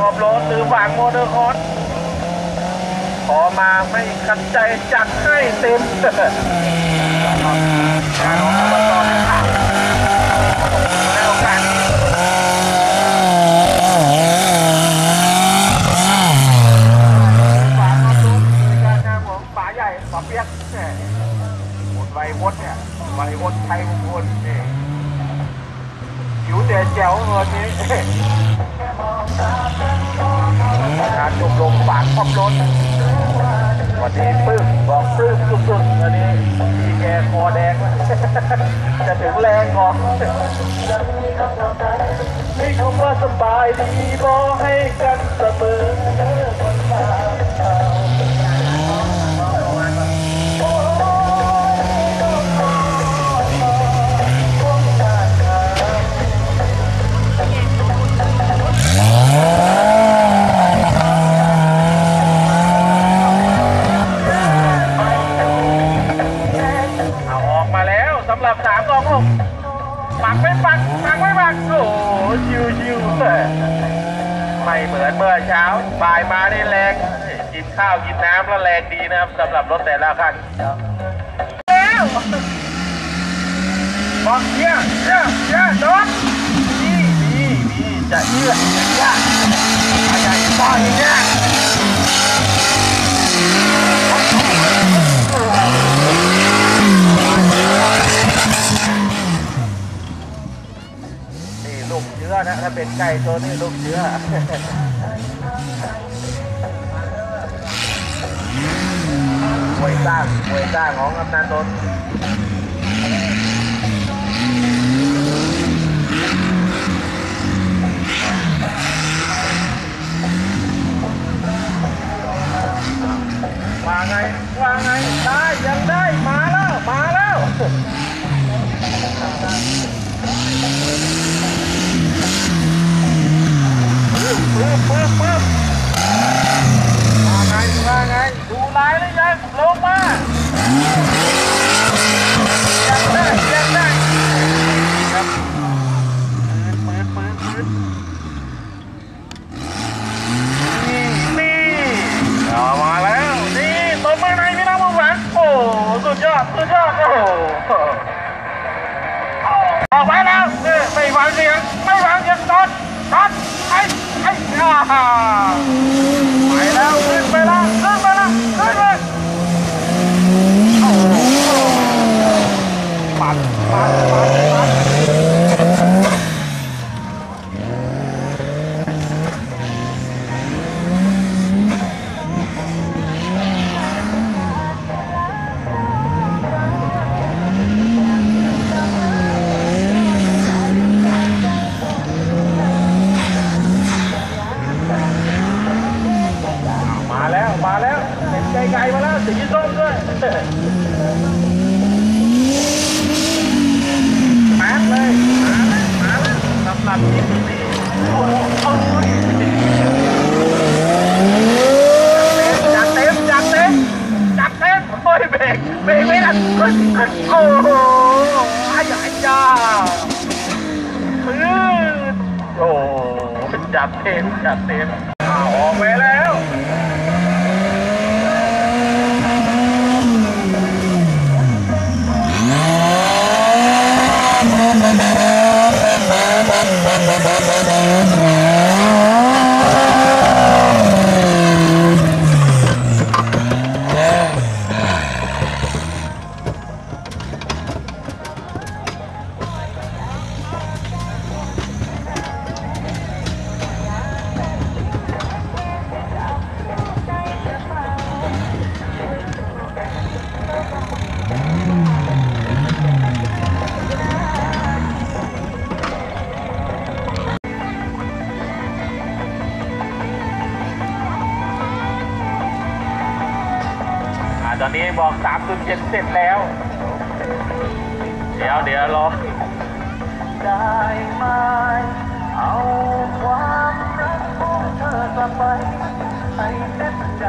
ออฟโรดหรือฝั่งโมเดอร์คอร์สขอมาไม่ขัดใจจัดให้เต็มการออกอบตนครับให้โอกาสฝากความรู้ในการงานของป๋าใหญ่ป๋าเปียกแหม่หมดไววดเนี่ยไววดไทยมงคลนี่หิวแต่แจ๋วเงินนี้ กานจบลงฝากครอบรถวันนี้ปื้มบอกปื้มสุดๆวันนี้พี่แกคอแดง จะถึงแรงก่อนนี่คำว่าสบายดีบอกให้กันเสมอ บ่ายมานี่แรงกินข้าวกินน้ำแล้วแรงดีนะครับสำหรับรถแต่ละคันแล้วบอกเยี่ยเยี่ยเยี่ยโดนนี่นี่นี่จะเยื่อจะเยื่ออะไรต่ออีกเนี่ยนี่ลูกเชื้อนะถ้าเป็นไก่ตัวนี้ลูกเชื้อ วยสร้างมวยสร้างของกำนันนนท์ว่าไงว่าไงได้ยังได้มาแล้วมาแล้วปึ๊บปึ๊บปึ๊บปึ๊บว่า ไงไงดูลายหรือยังลงมายังได้ยังได้ครับปืนปืนปืนปืนนี่นี่เอามาแล้วนี่ตัวเมื่อไหร่พี่น้องมึงหวังโอ้สุดยอดสุดยอดโอ้โหออกไปแล้วนี่ไม่ฟังเสียงไม่ฟังเสียงตอนตอนไอ้ไอ้อ่าไปแล้วขึ้นไปแล้วขึ้นไปแล้วขึ้นไปโอ้โหปัดปัดปัดปัดมาแล้วมาแล้วเป็นไกลๆมาแล้วสีส้มด้วยแป๊บเลยมาแล้วมาแล้วสำหรับทีมนี้โอ้โหจัดเต็มจัดเต็มจัดเต็มโอ้ยเบรกเบรกไม่ทันขึ้นขึ้นโอ้โหไอ้ไอ้จ้าปื้ดโอ้โห จัดเต็มจัดเต็ม ตอนนี้บอก 3.7เสร็จแล้ว เดี๋ยวเดี๋ยวรอได้ไหมเอาความรักของเธอกลับไปให้เต็มใจ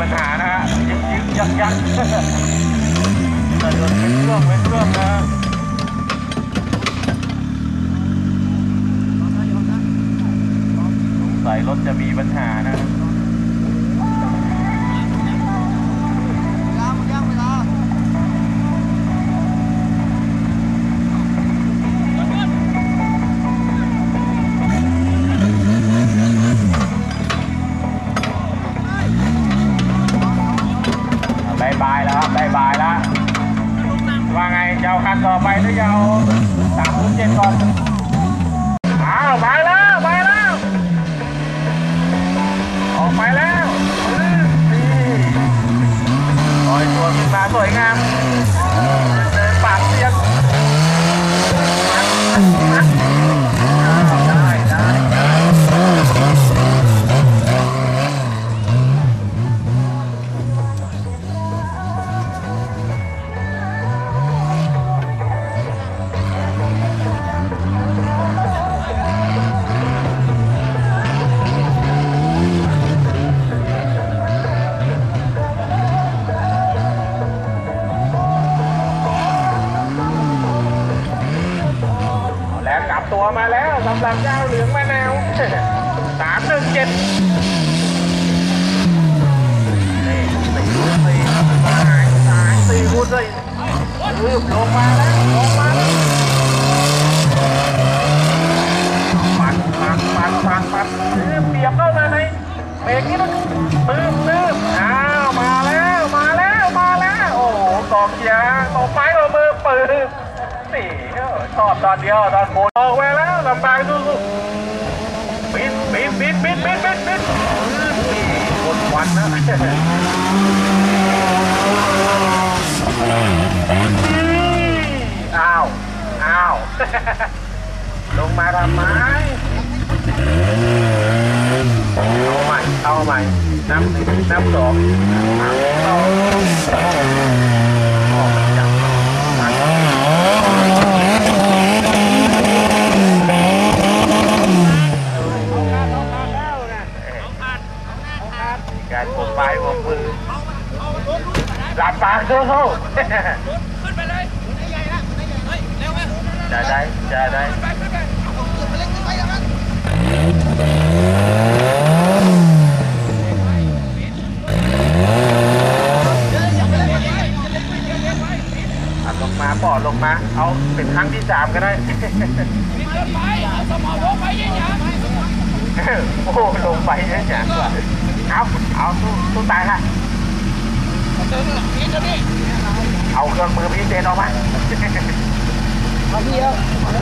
ปัญหานะฮะยึกยึกยักยักกระโดดเป็นเครื่องเป็นเครื่องนะสงสัยรถจะมีปัญหานะ ต่อไปหรือจะเอาสามศูนย์เจ็ดก่อน มาแล้วสำหรับเจ้าเหลืองมะนาว สามหนึ่งเจ็ดนี่สี่คูณสี่สายสายสี่คูณสี่รืบลงมาแล้วลงมาแล้วปัดปัดปัดปัดปัดรืบเบียบเข้ามาในเบรกนี้มันตืบตืบอ้าวมาแล้วมาแล้วมาแล้ว โอ้โหกองเชียร์ตบไม้ตบมือปืนนี่ ชอบตอนเดียวตอนโบนออกไปแล้วลำบากสู้ๆบินบินบินบินบินบินบินนี่คนวันนะอ้าวอ้าวลงมาทำไมเอาใหม่เอาใหม่น้ำน้ำสองน้ำสองออกจากการปมปลายปมมือหลับปาก สู้สู้ขึ้นไปเลยใหญ่ละเฮ้ยเร็วไหมจะได้จะได้ไปขึ้นไปไปเล็กขึ้นไปแล้วมันอัดลงมาปอดลงมา เอาเป็นครั้งที่สามก็ได้ปิดเกินไปเอาสมองลงไปยังยังโอ้ลงไปเนี่ยจ้ะเอาเอาสู้สู้ตายค่ะ เดินนี่เดี๋ยวนี้เอาเครื่องมือพิเศษออกมามาพี่เอา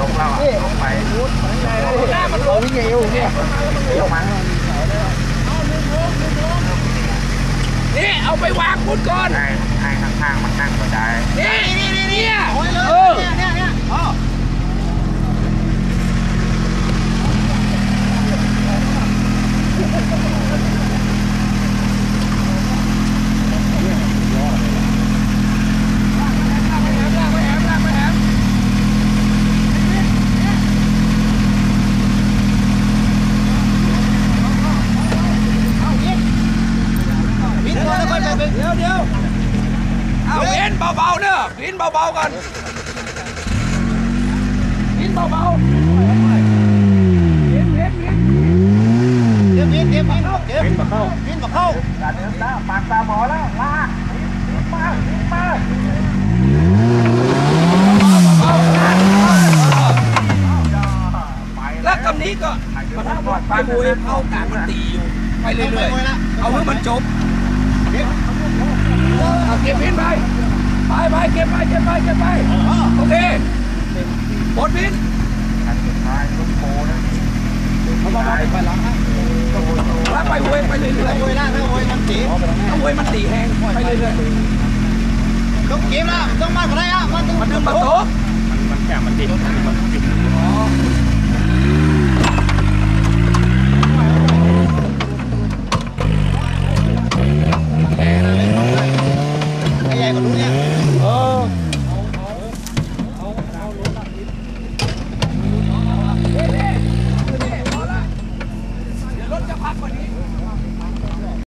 ลงแล้วลงไปหน้ามันลงเงี้ยวเนี่ยลงมานี่เอาไปวางพุดก่อนให้ให้ข้างๆมันนั่งก็ได้นี่นี่นี่เนี่ยเออเนี่ยเนี่ยอ๋อบินก่อนแล้วค่อยไปเดี๋ยวเดี๋ยวเอาเว้นเบาๆเนอะบินเบาๆก่อนบินเบาๆบินบินบินเดี๋ยวบินเดี๋ยวบินเดี๋ยวบินมาเข้าบินมาเข้าตาเดินตาปากตาหมอแล้วลากบินบินมาบินมาไปแล้วกำนี้ก็มันทำก่อนไปบุยเข้ากลางมันตีอยู่ไปเรื่อยๆเอาให้มันจบ เอาเก็บบินไป ไปไปเก็บไปเก็บไปเก็บไปโอเคหมดบินอันสุดท้ายลูกโป่นะเขาบอกไปหลังนะแล้วไปเวยไปเรื่อยโวยนะถ้าโวยมันจีๆถ้าเวยมันตีแห้งไปเรื่อยต้องเก็บละต้องมาอะไรอะมันต้องๆมันดึงประตูมันแค่มันติดมันติดเ